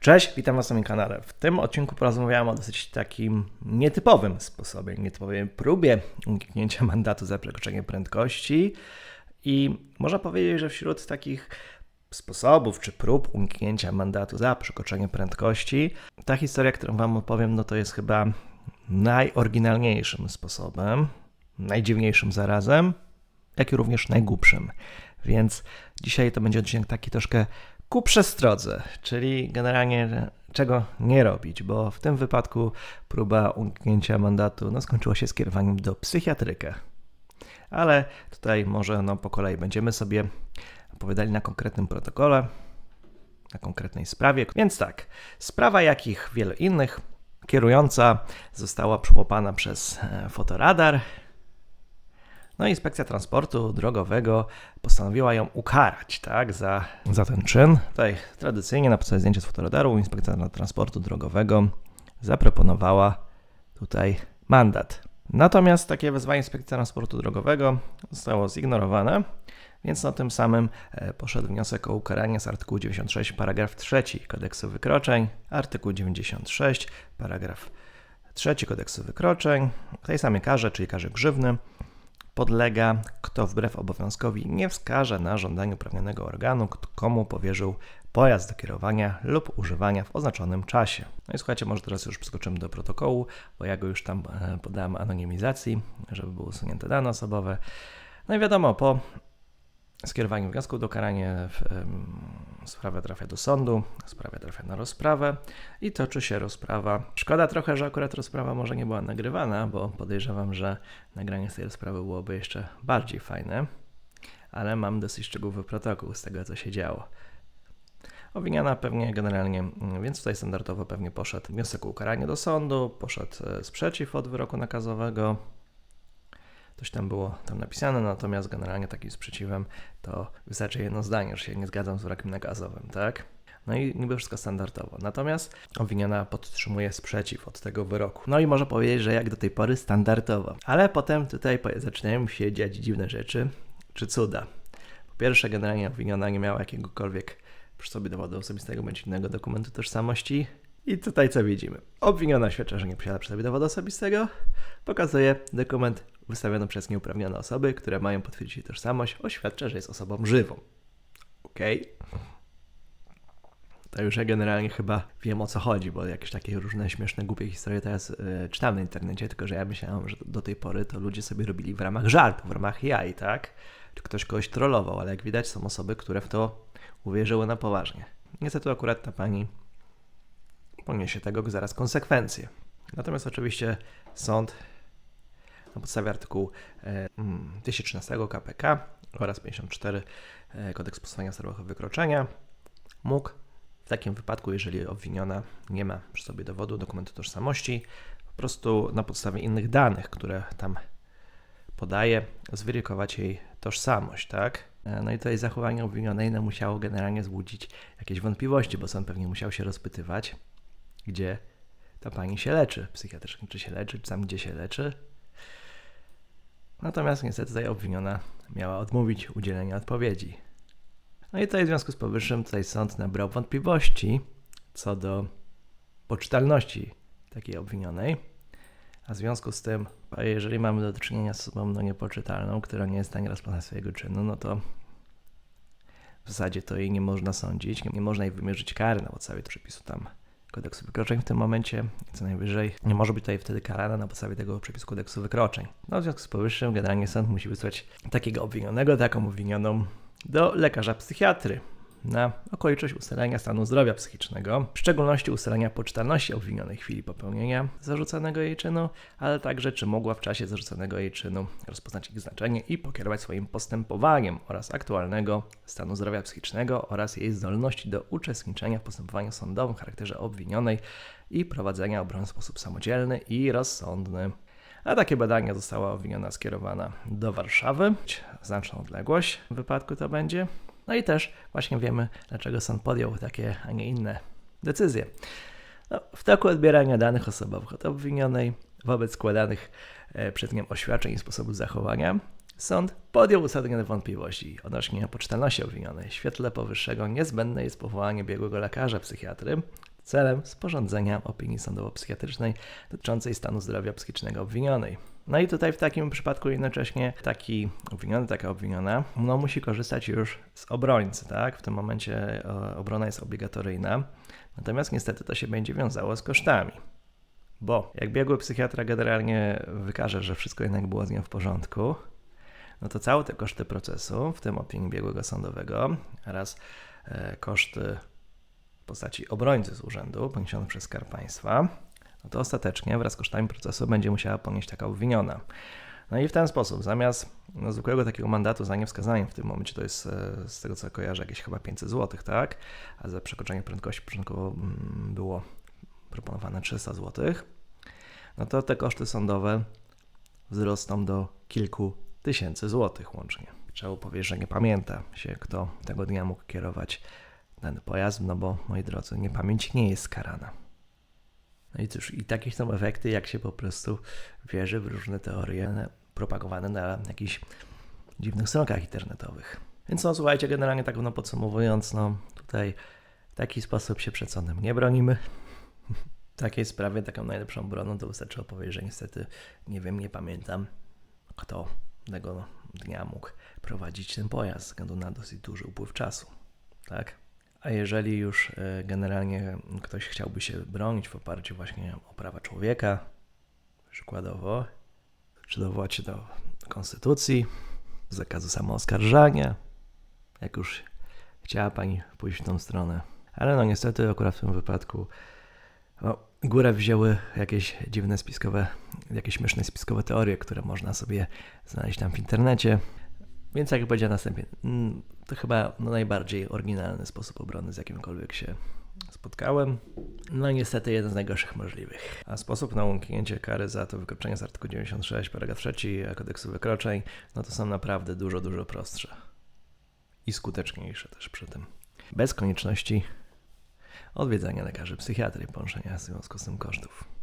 Cześć, witam Was na moim kanale. W tym odcinku porozmawiałem o dosyć takim nietypowym sposobie, nietypowej próbie uniknięcia mandatu za przekroczenie prędkości. I można powiedzieć, że wśród takich sposobów czy prób uniknięcia mandatu za przekroczenie prędkości, ta historia, którą Wam opowiem, no to jest chyba najoryginalniejszym sposobem, najdziwniejszym zarazem, jak i również najgłupszym. Więc dzisiaj to będzie odcinek taki troszkę ku przestrodze, czyli generalnie czego nie robić, bo w tym wypadku próba uniknięcia mandatu no, skończyła się skierowaniem do psychiatryka. Ale tutaj może no, po kolei będziemy sobie opowiadali na konkretnym protokole, na konkretnej sprawie. Więc tak, sprawa jakich wiele innych, kierująca została przyłapana przez e, fotoradar, no inspekcja transportu drogowego postanowiła ją ukarać tak, za, za ten czyn. Tutaj tradycyjnie na podstawie zdjęcia z fotoradaru inspekcja transportu drogowego zaproponowała tutaj mandat. Natomiast takie wezwanie inspekcji transportu drogowego zostało zignorowane, więc na tym samym e, poszedł wniosek o ukaranie z artykułu 96 paragraf 3 kodeksu wykroczeń, artykuł 96 paragraf 3 kodeksu wykroczeń, tej samej karze, czyli karze grzywny, podlega, kto wbrew obowiązkowi nie wskaże na żądaniu uprawnionego organu, komu powierzył pojazd do kierowania lub używania w oznaczonym czasie. No i słuchajcie, może teraz już przeskoczymy do protokołu, bo ja go już tam e, podałem anonimizacji, żeby były usunięte dane osobowe. No i wiadomo, po skierowaniu wniosku do karania sprawa trafia do sądu, sprawa trafia na rozprawę i toczy się rozprawa. Szkoda trochę, że akurat rozprawa może nie była nagrywana, bo podejrzewam, że nagranie z tej rozprawy byłoby jeszcze bardziej fajne, ale mam dosyć szczegółowy protokół z tego, co się działo. Owiniana pewnie generalnie, mm, więc tutaj standardowo pewnie poszedł wniosek o ukaranie do sądu, poszedł e, sprzeciw od wyroku nakazowego, coś tam było tam napisane, natomiast generalnie takim sprzeciwem to wystarczy jedno zdanie, że się nie zgadzam z wyrokiem nakazowym, tak? No i niby wszystko standardowo. Natomiast obwiniona podtrzymuje sprzeciw od tego wyroku. No i można powiedzieć, że jak do tej pory standardowo. Ale potem tutaj zaczynają się dziać dziwne rzeczy, czy cuda. Po pierwsze, generalnie obwiniona nie miała jakiegokolwiek przy sobie dowodu osobistego bądź innego dokumentu tożsamości. I tutaj co widzimy? Obwiniona świadczy, że nie posiada przy sobie dowodu osobistego, pokazuje dokument wystawiony przez nieuprawnione osoby, które mają potwierdzić jej tożsamość, oświadcza, że jest osobą żywą. Okej. Okay. To już ja generalnie chyba wiem o co chodzi, bo jakieś takie różne śmieszne, głupie historie teraz yy, czytam na internecie, tylko że ja myślałem, że do tej pory to ludzie sobie robili w ramach żartu, w ramach jaj, tak? Czy ktoś kogoś trollował, ale jak widać są osoby, które w to uwierzyły na poważnie. Niestety akurat ta pani poniesie tego zaraz konsekwencje. Natomiast oczywiście sąd na podstawie artykułu 213 mm, KPK oraz 54 e, Kodeks Postępowania Sterowego Wykroczenia mógł w takim wypadku, jeżeli obwiniona nie ma przy sobie dowodu, dokumentu tożsamości, po prostu na podstawie innych danych, które tam podaje, zweryfikować jej tożsamość, tak? E, no i tutaj zachowanie obwinionej no, musiało generalnie zbudzić jakieś wątpliwości, bo sąd pewnie musiał się rozpytywać, gdzie ta pani się leczy psychiatrycznie, czy się leczy, czy tam gdzie się leczy. Natomiast niestety tutaj obwiniona miała odmówić udzielenia odpowiedzi. No i tutaj w związku z powyższym tutaj sąd nabrał wątpliwości co do poczytalności takiej obwinionej. A w związku z tym, jeżeli mamy do czynienia z osobą no, niepoczytalną, która nie jest w stanie rozpoznać swojego czynu, no to w zasadzie to jej nie można sądzić, nie można jej wymierzyć kary na podstawie przepisu tam kodeksu wykroczeń w tym momencie, co najwyżej nie może być tutaj wtedy karana na podstawie tego przepisu kodeksu wykroczeń. No w związku z powyższym generalnie sąd musi wysłać takiego obwinionego, taką obwinioną do lekarza psychiatry na okoliczność ustalenia stanu zdrowia psychicznego, w szczególności ustalenia poczytalności obwinionej w chwili popełnienia zarzucanego jej czynu, ale także czy mogła w czasie zarzucanego jej czynu rozpoznać ich znaczenie i pokierować swoim postępowaniem oraz aktualnego stanu zdrowia psychicznego oraz jej zdolności do uczestniczenia w postępowaniu sądowym w charakterze obwinionej i prowadzenia obrony w sposób samodzielny i rozsądny. A takie badania została obwiniona skierowana do Warszawy, znaczną odległość w wypadku to będzie, no i też właśnie wiemy, dlaczego sąd podjął takie, a nie inne decyzje. No, w toku odbierania danych osobowych od obwinionej wobec składanych e, przed nim oświadczeń i sposobu zachowania, sąd podjął uzasadnione wątpliwości odnośnie poczytalności obwinionej. W świetle powyższego niezbędne jest powołanie biegłego lekarza psychiatry celem sporządzenia opinii sądowo-psychiatrycznej dotyczącej stanu zdrowia psychicznego obwinionej. No i tutaj w takim przypadku jednocześnie taki obwiniony, taka obwiniona, no musi korzystać już z obrońcy, tak? W tym momencie e, obrona jest obligatoryjna, natomiast niestety to się będzie wiązało z kosztami. Bo jak biegły psychiatra generalnie wykaże, że wszystko jednak było z nią w porządku, no to całe te koszty procesu, w tym opinii biegłego sądowego oraz e, koszty w postaci obrońcy z urzędu poniesione przez Skarb Państwa, no to ostatecznie wraz z kosztami procesu będzie musiała ponieść taka obwiniona. No i w ten sposób, zamiast no, zwykłego takiego mandatu za niewskazaniem, w tym momencie to jest e, z tego co kojarzę jakieś chyba 500 zł, tak? A za przekroczenie prędkości początkowo mm, było proponowane 300 zł, no to te koszty sądowe wzrosną do kilku tysięcy złotych łącznie. Trzeba powiedzieć, że nie pamięta się, kto tego dnia mógł kierować ten pojazd, no bo, moi drodzy, niepamięć nie jest karana. No i cóż, i takie są efekty, jak się po prostu wierzy w różne teorie propagowane na jakichś dziwnych stronach internetowych. Więc no słuchajcie, generalnie tak no podsumowując, no tutaj w taki sposób się przed sądem nie bronimy. W takiej sprawie taką najlepszą broną to wystarczy opowiedzieć, że niestety nie wiem, nie pamiętam, kto tego dnia mógł prowadzić ten pojazd, ze względu na dosyć duży upływ czasu. Tak? A jeżeli już e, generalnie ktoś chciałby się bronić w oparciu właśnie o prawa człowieka, przykładowo, czy dowołać się do konstytucji, zakazu samooskarżania, jak już chciała Pani pójść w tą stronę. Ale no niestety akurat w tym wypadku no, górę wzięły jakieś dziwne spiskowe, jakieś śmieszne spiskowe teorie, które można sobie znaleźć tam w internecie. Więc jak powiedziałem następnie, mm, to chyba no, najbardziej oryginalny sposób obrony, z jakimkolwiek się spotkałem. No niestety jeden z najgorszych możliwych. A sposób na uniknięcie kary za to wykroczenie z artykułu 96, paragraf 3 kodeksu wykroczeń, no to są naprawdę dużo, dużo prostsze. I skuteczniejsze też przy tym. Bez konieczności odwiedzania lekarzy psychiatry ponoszenia w związku z tym kosztów.